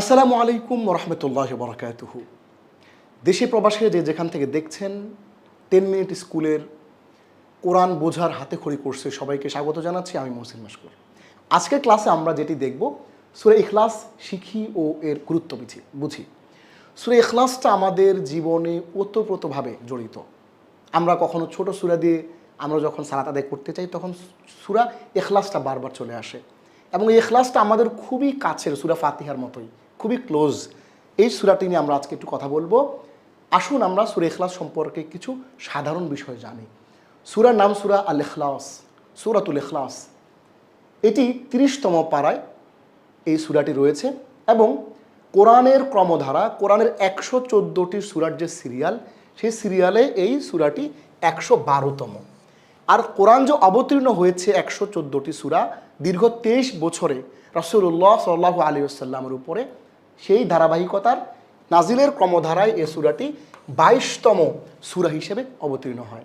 আসসালামু আলাইকুম রহমতুল্লাহ বরকাতুহু। দেশে প্রবাসে যে যেখান থেকে দেখছেন টেন মিনিট স্কুলের কোরআন বোঝার হাতে খড়ি কোর্সে সবাইকে স্বাগত জানাচ্ছি, আমি মহসিন মাসকুর আজকের ক্লাসে আমরা যেটি দেখব, সুরে ইখলাস শিখি ও এর গুরুত্ব বুঝি বুঝি। সুরে ইখলাসটা আমাদের জীবনে ওতপ্রোতভাবে জড়িত। আমরা কখনো ছোট সুরা দিয়ে আমরা যখন সালাত আদায় করতে চাই, তখন সুরা এখলাসটা বারবার চলে আসে। এবং এই এখলাসটা আমাদের খুবই কাছের, সুরা ফাতিহার মতোই। খুবই ক্লোজ। এই সুরাটি নিয়ে আমরা আজকে একটু কথা বলব। আসুন আমরা সুরা এখলাস সম্পর্কে কিছু সাধারণ বিষয় জানি। সুরার নাম সুরা আল এখলাস সুরাতুল এখলাস এটি তিরিশতম পাড়ায় এই সুরাটি রয়েছে এবং কোরআনের ক্রমধারা, কোরআনের একশো চোদ্দোটি সুরার যে সিরিয়াল, সেই সিরিয়ালে এই সুরাটি একশো বারোতম। আর কোরআন যে অবতীর্ণ হয়েছে একশো চোদ্দোটি সুরা, দীর্ঘ তেইশ বছরে রসুল্লাহ সাল্লাহ আলী আসাল্লামের উপরে সেই ধারাবাহিকতার নাজিলের ক্রমধারায় এই সুরাটি বাইশতম সুরা হিসেবে অবতীর্ণ হয়।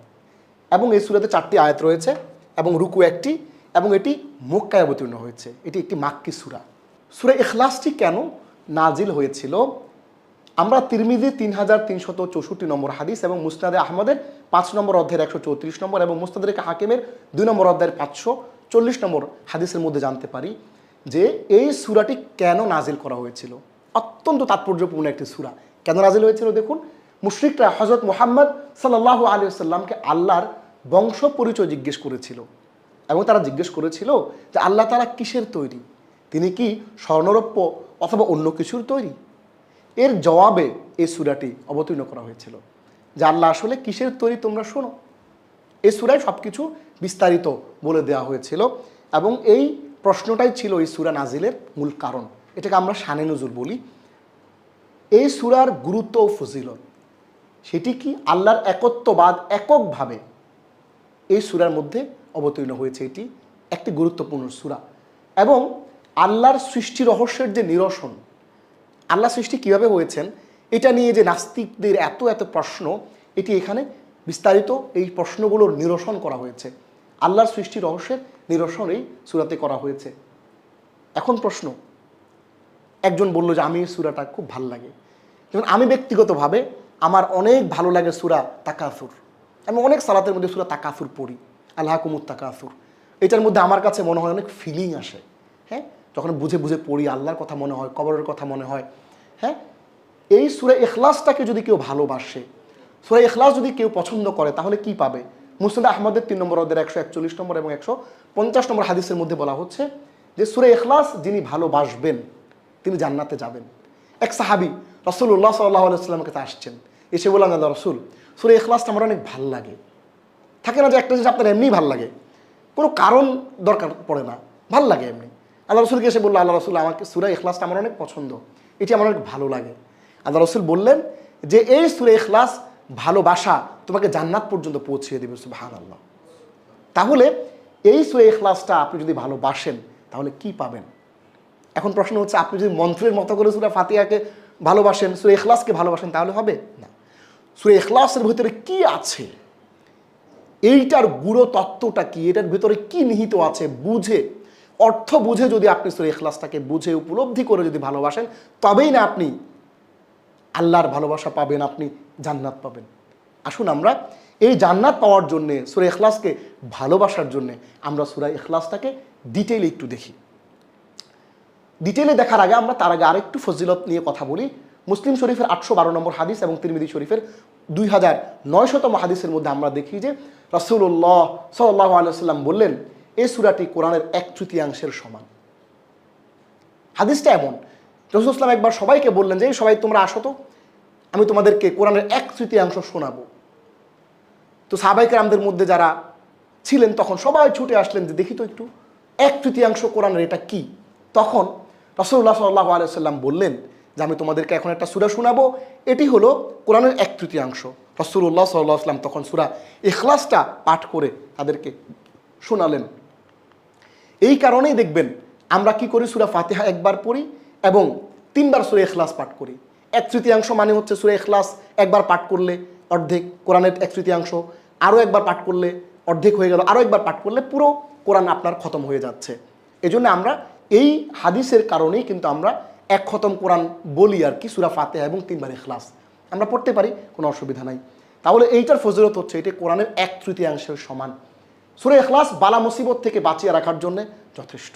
এবং এই সুরাতে চারটি আয়াত রয়েছে এবং রুকু একটি এবং এটি মক্কায় অবতীর্ণ হয়েছে। এটি একটি মাক্কি সুরা। সুরা এখলাসটি কেন নাজিল হয়েছিল? আমরা তিরমিজি তিন হাজার তিনশত চৌষট্টি নম্বর হাদিস এবং মুস্তাদে আহমদের পাঁচ নম্বর অধ্যায়ের একশো চৌত্রিশ নম্বর এবং মুস্তাদের হাকিমের দুই নম্বর অধ্যায়ের পাঁচশো চল্লিশ নম্বর হাদিসের মধ্যে জানতে পারি যে এই সুরাটি কেন নাজিল করা হয়েছিল। অত্যন্ত তাৎপর্যপূর্ণ একটি সুরা। কেন নাজিল হয়েছিল দেখুন? মুশরিকরা হজরত মোহাম্মদ সাল্লাহ আলী সাল্লামকে আল্লাহর বংশ পরিচয় জিজ্ঞেস করেছিল। এবং তারা জিজ্ঞেস করেছিল যে আল্লাহ তারা কিসের তৈরি? তিনি কি স্বর্ণরৌপ্য অথবা অন্য কিছুর তৈরি? এর জবাবে এই সুরাটি অবতীর্ণ করা হয়েছিল। যে আল্লাহ আসলে কিসের তৈরি তোমরা শোনো। এই সুরায় সব কিছু বিস্তারিত বলে দেওয়া হয়েছিল এবং এই প্রশ্নটাই ছিল এই সুরা নাজিলের মূল কারণ। এটাকে আমরা শানে নজুর বলি। এই সুরার গুরুত্ব ও ফজিলত, সেটি কি আল্লাহর একত্ববাদ এককভাবে এই সুরার মধ্যে অবতীর্ণ হয়েছে? এটি একটি গুরুত্বপূর্ণ সুরা। এবং আল্লাহর সৃষ্টি রহস্যের যে নিরসন আল্লাহ সৃষ্টি কীভাবে হয়েছেন, এটা নিয়ে যে নাস্তিকদের এত এত প্রশ্ন, এটি এখানে বিস্তারিত এই প্রশ্নগুলোর নিরসন করা হয়েছে। আল্লাহর সৃষ্টি রহস্যের নিরসন এই সুরাতে করা হয়েছে। এখন প্রশ্ন একজন বলল যে, আমি এই সুরাটা খুব ভালো লাগে। যেমন আমি ব্যক্তিগতভাবে আমার অনেক ভালো লাগে সুরা তাকাফুর আমি অনেক সালাতের মধ্যে সুরা তাকাফুর পড়ি আল্লাহ কুমুর তাকাফুর এটার মধ্যে আমার কাছে মনে হয় অনেক ফিলিং আসে। হ্যাঁ? যখন বুঝে বুঝে পড়ি, আল্লাহর কথা মনে হয়, কবরের কথা মনে হয়। হ্যাঁ? এই সুরা এখলাসটাকে যদি কেউ ভালোবাসে, সুরা এখলাস যদি কেউ পছন্দ করে, তাহলে কি পাবে? মুসলিম আহমদের তিন নম্বর অধ্যায়ের একশো একচল্লিশ নম্বর এবং একশো পঞ্চাশ নম্বর হাদিসের মধ্যে বলা হচ্ছে যে, সুরে এখলাস যিনি ভালোবাসবেন তিনি জান্নাতে যাবেন। এক সাহাবি রসুল্লাহ সাল্লাহ আলাইস্লামের কাছে আসছেন। এসে বললাম দাদা রসুল, সুরে এখলাসটা আমার অনেক ভালো লাগে। থাকে না যে একটা জিনিস আপনার এমনি ভালো লাগে? কোনো কারণ দরকার পড়ে না। ভালো লাগে এমনি। আল্লাহ রসুলকে এসে বলল, আল্লাহ রসুল, আমাকে সুরা এখলাসটা আমার অনেক পছন্দ। এটি আমার অনেক ভালো লাগে। আল্লাহ রসুল বললেন যে, এই সুরে এখলাস ভালোবাসা তোমাকে জান্নাত পর্যন্ত পৌঁছিয়ে দেবে সুবাহান আল্লাহ তাহলে এই সুরে এখলাসটা আপনি যদি ভালোবাসেন, তাহলে কি পাবেন? এখন প্রশ্ন হচ্ছে, আপনি যদি মন্ত্রের মতো করে সুরা ফাতিয়াকে ভালোবাসেন, সুরে এখলাসকে ভালোবাসেন, তাহলে হবে? না। সুরে এখলাসের ভিতরে কি আছে? এইটার গুঁড়ো তত্ত্বটা কি? এটার ভিতরে কি নিহিত আছে? বুঝে, অর্থ বুঝে যদি আপনি সুরে এখলাসটাকে বুঝে উপলব্ধি করে যদি ভালোবাসেন, তবেই না আপনি আল্লাহর ভালোবাসা পাবেন, আপনি জান্নাত পাবেন। আসুন আমরা এই জান্নাত পাওয়ার জন্যে, সুরে এখলাসকে ভালোবাসার জন্যে আমরা সুরা এখলাসটাকে ডিটেইলে একটু দেখি। ডিটেইলে দেখার আগে আমরা তার আগে আরেকটু ফজিলত নিয়ে কথা বলি। মুসলিম শরীফের আটশো বারো নম্বর হাদিস এবং তিরমিদি শরীফের দুই হাজার নয়শতম হাদিসের মধ্যে আমরা দেখি যে রসুল্লাহ সাল্লাহ আলসালাম বললেন এই সুরাটি কোরআনের এক তৃতীয়াংশের সমান। হাদিসটা এমন। রসুলাম একবার সবাইকে বললেন যে, "এই সবাই তোমরা আসো তো, আমি তোমাদেরকে কোরআনের এক তৃতীয়াংশ শোনাবো। তো সাহাবাইকে আমাদের মধ্যে যারা ছিলেন তখন সবাই ছুটে আসলেন যে, দেখি তো একটু, এক তৃতীয়াংশ কোরআনের এটা কি? তখন রসুল্লাহ সাল্লাহ আলাইসাল্লাম বললেন যে আমি তোমাদেরকে এখন একটা সুরা শোনাবো। এটি হলো কোরআনের এক তৃতীয়াংশ। রসুল্লাহ সাল্লাহ আসলাম তখন সুরা এখলাসটা পাঠ করে তাদেরকে শোনালেন। এই কারণেই দেখবেন আমরা কি করি? সুরা ফাতিহা একবার পড়ি এবং তিনবার সুরে এখলাস পাঠ করি। এক তৃতীয়াংশ মানে হচ্ছে সুরে এখলাস একবার পাঠ করলে অর্ধেক কোরআনের এক তৃতীয়াংশ, আরও একবার পাঠ করলে অর্ধেক হয়ে গেল, আরও একবার পাঠ করলে পুরো কোরআন আপনার খতম হয়ে যাচ্ছে। এজন্য আমরা এই হাদিসের কারণেই কিন্তু আমরা এক খতম কোরআন বলি আর কি, সুরা ফাতেহা এবং তিনবার এখলাস আমরা পড়তে পারি, কোনো অসুবিধা নাই। তাহলে এইটার ফজিলত হচ্ছে, এটি কোরআনের এক তৃতীয়াংশের সমান। সুরে এখলাস বালা মুসিবত থেকে বাঁচিয়ে রাখার জন্য যথেষ্ট।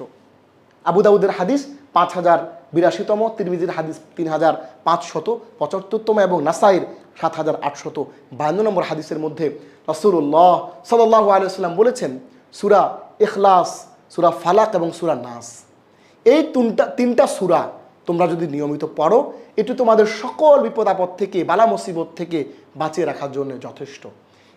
আবু দাউদের হাদিস পাঁচ হাজার বিরাশিতম, তিরমিজির হাদিস তিন হাজার পাঁচশত, পঁচাত্তরতম এবং নাসাইর সাত হাজার আটশত। বায়ান্ন নম্বর হাদিসের মধ্যে রসুল্লাহ সাল্লাহ আলিয়াল্লাম বলেছেন, সুরা এখলাস সুরা ফালাক এবং সুরা নাস। এই তিনটা তিনটা সুরা তোমরা যদি নিয়মিত পড়ো, এটি তোমাদের সকল বিপদ আপদ থেকে, বালা মুসিবত থেকে বাঁচিয়ে রাখার জন্য যথেষ্ট।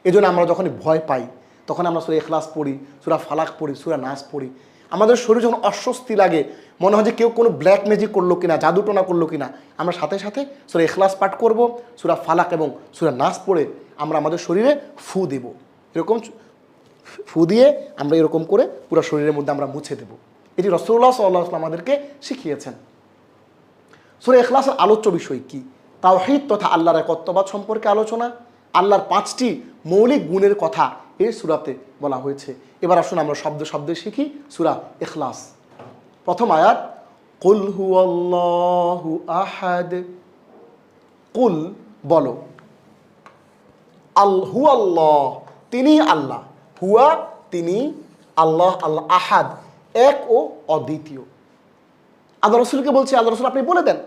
এজন্য আমরা যখন ভয় পাই, তখন আমরা সুরা এখলাস পড়ি, সুরা ফালাক পড়ি, সুরা নাচ পড়ি। আমাদের শরীর যখন অস্বস্তি লাগে, মনে হয় যে কেউ কোনো ব্ল্যাক ম্যাজিক করল কিনা জাদুটোনা করল কিনা, আমরা সাথে সাথে সুরা এখলাস পাঠ করব, সুরা ফালাক এবং সুরা নাচ পড়ে আমরা আমাদের শরীরে ফু দেব। এরকম ফু দিয়ে আমরা এরকম করে পুরো শরীরের মধ্যে আমরা মুছে দেব। এটি রসুল্লাহ সাল্লাহ আমাদেরকে শিখিয়েছেন। সুরে এখলাসের আলোচ্য বিষয় কি? তাওহিদ তথা আল্লাহর একত্ববাদ সম্পর্কে আলোচনা, আল্লাহর পাঁচটি মৌলিক গুণের কথা এই সুরাতে বলা হয়েছে। এবার আসুন আমরা শব্দ শব্দে শিখি সুরা এখলাস প্রথম আয়াত, কুল হু আহাদ। কুল বলো, আল হু আল্লাহ তিনি আল্লাহ। হুয়া, তিনি আল্লাহ আল্লাহ আহাদ। এক ও অদ্বিতীয়। আল্লাহ রসুলকে বলছে, আল্লাহ রসুল, আপনি বলে দেন।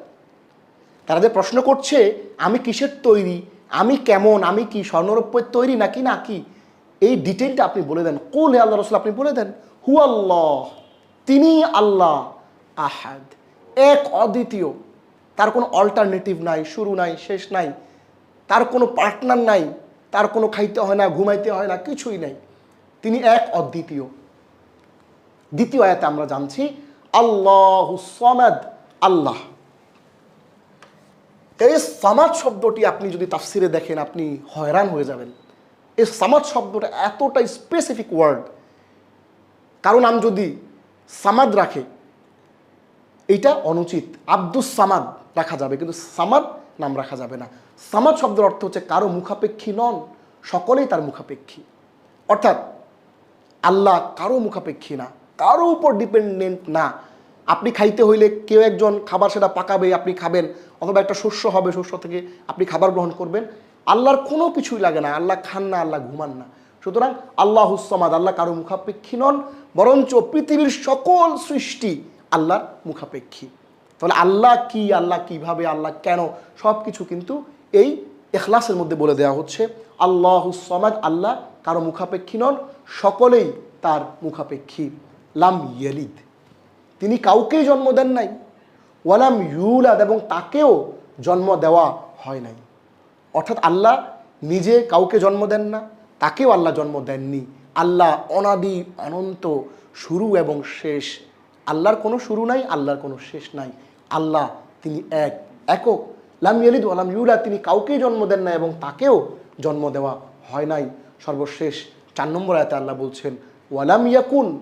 তারা যে প্রশ্ন করছে, আমি কিসের তৈরি? আমি কেমন? আমি কি স্বর্ণরৌপ্যের তৈরি নাকি না কি এই ডিটেলটা আপনি বলে দেন। কোন আল্লাহ রসুল, আপনি বলে দেন হু আল্লাহ, তিনি আল্লাহ আহাদ। এক অদ্বিতীয়। তার কোনো অল্টারনেটিভ নাই, শুরু নাই, শেষ নাই। তার কোনো পার্টনার নাই, তার কোনো খাইতে হয় না, ঘুমাইতে হয় না, কিছুই নাই। তিনি এক অদ্বিতীয়। দ্বিতীয় আয়াতে আমরা জানছি, আল্লাহ আল্লাহ। এই সামাদ শব্দটি আপনি যদি তাফসিরে দেখেন, আপনি হয়রান হয়ে যাবেন। এই সামাদ শব্দটা এতটা স্পেসিফিক ওয়ার্ড কারও নাম যদি সামাদ রাখে, এইটা অনুচিত। আব্দুস সামাদ রাখা যাবে, কিন্তু সামাদ নাম রাখা যাবে না। সামাদ শব্দের অর্থ হচ্ছে কারও মুখাপেক্ষী নন, সকলেই তার মুখাপেক্ষী। অর্থাৎ, আল্লাহ কারও মুখাপেক্ষী না। কারও উপর ডিপেন্ডেন্ট না। আপনি খাইতে হইলে কেউ একজন খাবার সেটা পাকাবে, আপনি খাবেন, অথবা একটা শস্য হবে, শস্য থেকে আপনি খাবার গ্রহণ করবেন। আল্লাহর কোনো কিছুই লাগে না, আল্লাহ খান না, আল্লাহ ঘুমান না। সুতরাং আল্লাহ হুসমাদ আল্লাহ কারও মুখাপেক্ষী নন, বরঞ্চ পৃথিবীর সকল সৃষ্টি আল্লাহর মুখাপেক্ষী। তাহলে আল্লাহ কি, আল্লাহ কীভাবে, আল্লাহ কেন সব কিছু কিন্তু এই এখলাসের মধ্যে বলে দেওয়া হচ্ছে। আল্লাহ সমাদ, আল্লাহ কারও মুখাপেক্ষী নন, সকলেই তার মুখাপেক্ষী। লাম ইয়েলিদ। তিনি কাউকেই জন্ম দেন নাই। ওয়ালাম ইউলাদ এবং তাকেও জন্ম দেওয়া হয় নাই। অর্থাৎ আল্লাহ নিজে কাউকে জন্ম দেন না, তাকেও আল্লাহ জন্ম দেননি। আল্লাহ অনাদি, অনন্ত, শুরু এবং শেষ। আল্লাহর কোনো শুরু নাই, আল্লাহর কোনো শেষ নাই। আল্লাহ তিনি এক, একক। লাম ইয়ালিদ ওয়ালাম ইউলা তিনি কাউকেই জন্ম দেন না এবং তাকেও জন্ম দেওয়া হয় নাই। সর্বশেষ চার নম্বর আয়তে আল্লাহ বলছেন, ওয়ালাম ইয়াকুন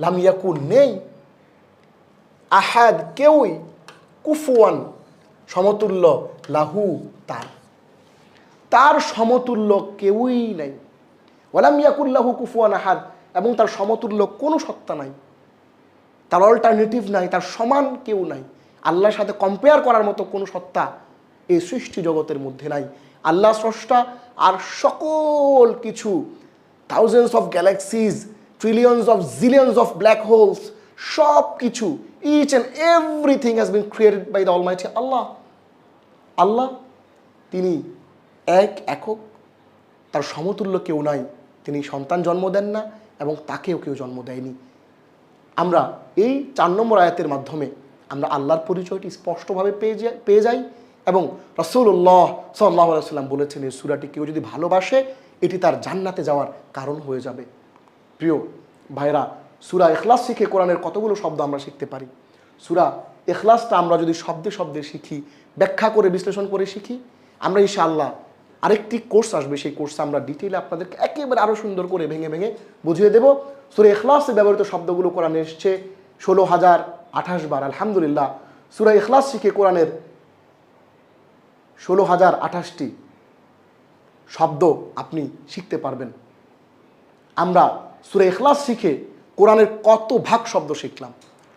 লাম ইয়াকুন নেই। আহাদ কেউই কুফুয়ান সমতুল্য, লাহু তার। তার সমতুল্য কেউই নাই। ওয়ালাম ইয়াকুল্লাহু কুফুয়ান আহাদ, এবং তার সমতুল্য কোনো সত্তা নাই। তার অল্টারনেটিভ নাই, তার সমান কেউ নাই। আল্লাহর সাথে কম্পেয়ার করার মতো কোনো সত্তা এই সৃষ্টি জগতের মধ্যে নাই। আল্লাহ স্রষ্টা আর সকল কিছু thousands of galaxies trillions of zillions of black holes সব কিছু each and everything has been created by the almighty আল্লাহ আল্লাহ তিনি এক, একক, তার সমতুল্য কেউ নাই, তিনি সন্তান জন্ম দেন না এবং তাকেও কেউ জন্ম দেয়নি। আমরা এই চার নম্বর আয়াতের মাধ্যমে আমরা আল্লাহর পরিচয়টি স্পষ্টভাবে পেয়ে যাই পেয়ে যাই এবং রসুল্লাহ সাল্লাহ সাল্লাম বলেছেন, এই সুরাটি কেউ যদি ভালোবাসে, এটি তার জান্নাতে যাওয়ার কারণ হয়ে যাবে। প্রিয় ভাইরা, সুরা এখলাস শিখে কোরআনের কতগুলো শব্দ আমরা শিখতে পারি? সুরা এখলাসটা আমরা যদি শব্দে শব্দে শিখি, ব্যাখ্যা করে, বিশ্লেষণ করে শিখি, আমরা ইনশাআল্লাহ আরেকটি কোর্স আসবে। সেই কোর্সে আমরা ডিটেইলে আপনাদেরকে একেবারে আরও সুন্দর করে ভেঙে ভেঙে বুঝিয়ে দেব। সুরে এখলাসে ব্যবহৃত শব্দগুলো কোরআনে এসছে ষোলো হাজার আঠাশ বার। আলহামদুলিল্লাহ, সুরা এখলাস শিখে কোরআনের ষোলো হাজার আঠাশটি শব্দ আপনি শিখতে পারবেন। আমরা সুরে এখলাস শিখে কোরআনের কত ভাগ শব্দ শিখলাম।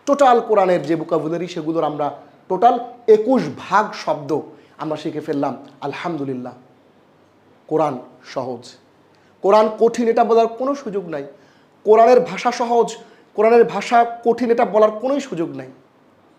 টোটাল কোরআনের যে বুকাবুলারি সেগুলোর আমরা টোটাল একুশ ভাগ শব্দ আমরা শিখে ফেললাম। আলহামদুলিল্লাহ। কোরআন সহজ। কোরআন কঠিন এটা বলার কোনো সুযোগ নাই। কোরআনের ভাষা সহজ। কোরআনের ভাষা কঠিন এটা বলার কোনোই সুযোগ নাই।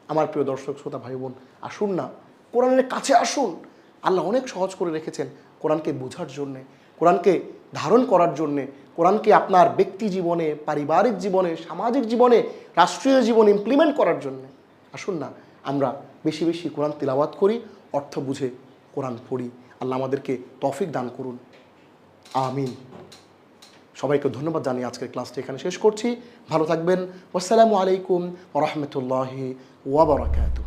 আমার প্রিয় দর্শক, শ্রোতা, ভাই, বোন, আসুন না। কোরআনের কাছে আসুন। আল্লাহ অনেক সহজ করে রেখেছেন কোরআনকে বোঝার জন্যে। কোরআনকে ধারণ করার জন্যে, কোরআনকে আপনার ব্যক্তি জীবনে, পারিবারিক জীবনে, সামাজিক জীবনে, রাষ্ট্রীয় জীবনে ইমপ্লিমেন্ট করার জন্যে। আসুন না, আমরা বেশি বেশি কোরআন তিলাওয়াত করি, অর্থ বুঝে কোরআন পড়ি। আল্লাহ আমাদেরকে তফিক দান করুন। আমিন। সবাইকে ধন্যবাদ জানিয়ে আজকের ক্লাসটি এখানে শেষ করছি। ভালো থাকবেন। আসসালামু আলাইকুম রহমতুল্লাহি ওয়াবারাকাতু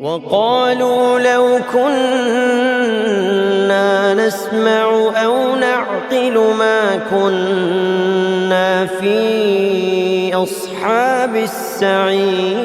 وقالوا لو كنا نسمع أو نعقل ما كنا في أصحاب السعير.